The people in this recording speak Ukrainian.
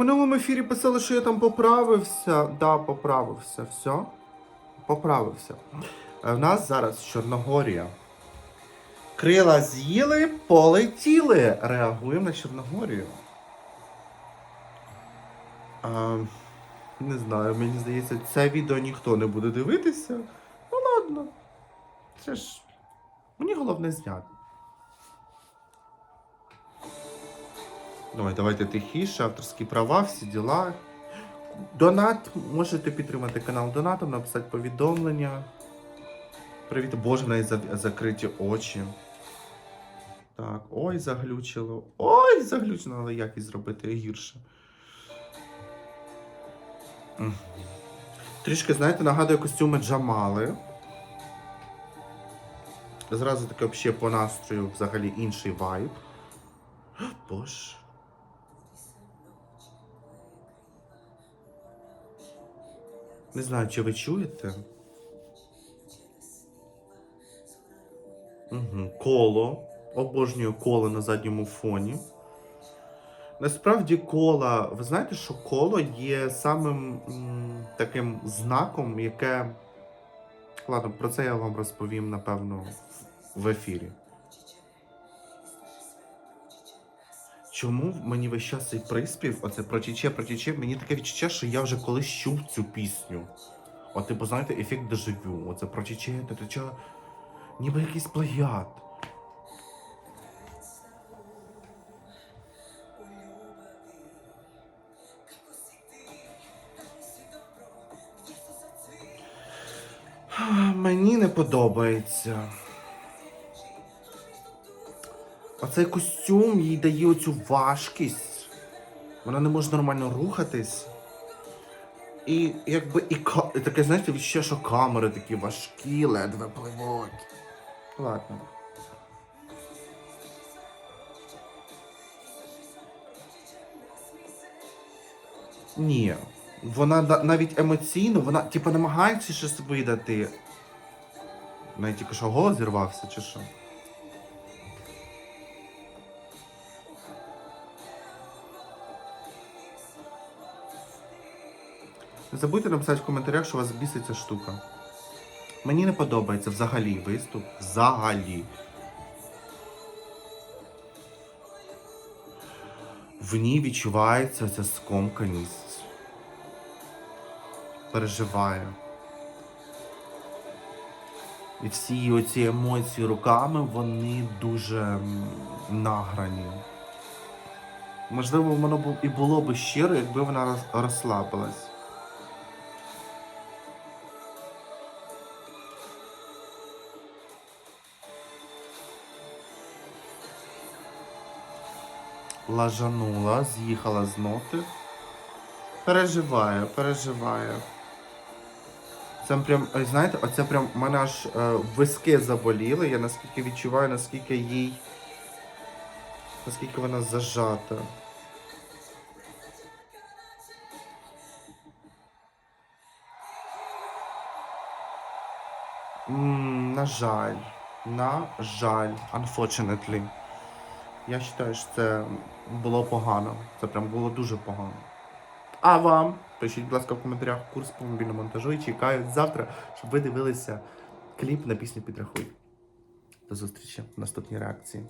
минулому ефірі писали, що я там поправився. Да, поправився. Все. Поправився. Е, В нас зараз Чорногорія. Крила з'їли, полетіли. Реагуємо на Чорногорію. А, не знаю, мені здається, це відео ніхто не буде дивитися. Ну ладно. Це ж. Мені головне зняти. Давай, давайте тихіше, авторські права, всі діла. Донат, можете підтримати канал донатом, написати повідомлення. Привіт, боже, в неї закриті очі. Так, ой, заглючило. Ой, заглючило, але як і зробити гірше. Трішки, знаєте, нагадує костюми Джамали. Зразу таке взагалі по настрою взагалі інший вайб. Боже. Не знаю, чи ви чуєте? Угу. Коло. Обожнюю коло на задньому фоні. Насправді кола, ви знаєте, що коло є самим м, таким знаком, яке. Ладно, про це я вам розповім, напевно, в- ефірі. Чому мені весь час цей приспів, оце прочіче, прочіче, мені таке відчуття, що я вже колись чув цю пісню. От, типу, знаєте, ефект дежавю. Оце прочіче, та ніби якийсь плагіат. Мені не подобається. А цей костюм їй дає оцю важкість. Вона не може нормально рухатись. І якби і і таке, знаєте, відчуття, що камери такі важкі, ледве пливуть. Ладно. Ні. Вона навіть емоційно, вона типу намагається щось видати. Навіть тільки що голос зірвався, чи що? Не забудьте написати в коментарях, що вас бісить ця штука. Мені не подобається взагалі виступ. Взагалі. В ній відчувається ця скомканість. Переживає. І всі оці емоції руками, вони дуже награні. Можливо, воно бу- і було б щиро, якби вона розслабилась. Лажанула, з'їхала з ноти. Переживає, переживає. Це прям, знаєте, оце прям в мене аж е, виски заболіли. Я наскільки відчуваю, наскільки їй. Наскільки вона зажата. М, на жаль. На жаль. Unfortunately. Я вважаю, що це було погано. Це прям було дуже погано. А вам? Пишіть, будь ласка, в коментарях курс по мобільному монтажу і чекаю завтра, щоб ви дивилися кліп на пісню Підрахуй. До зустрічі в наступній реакції.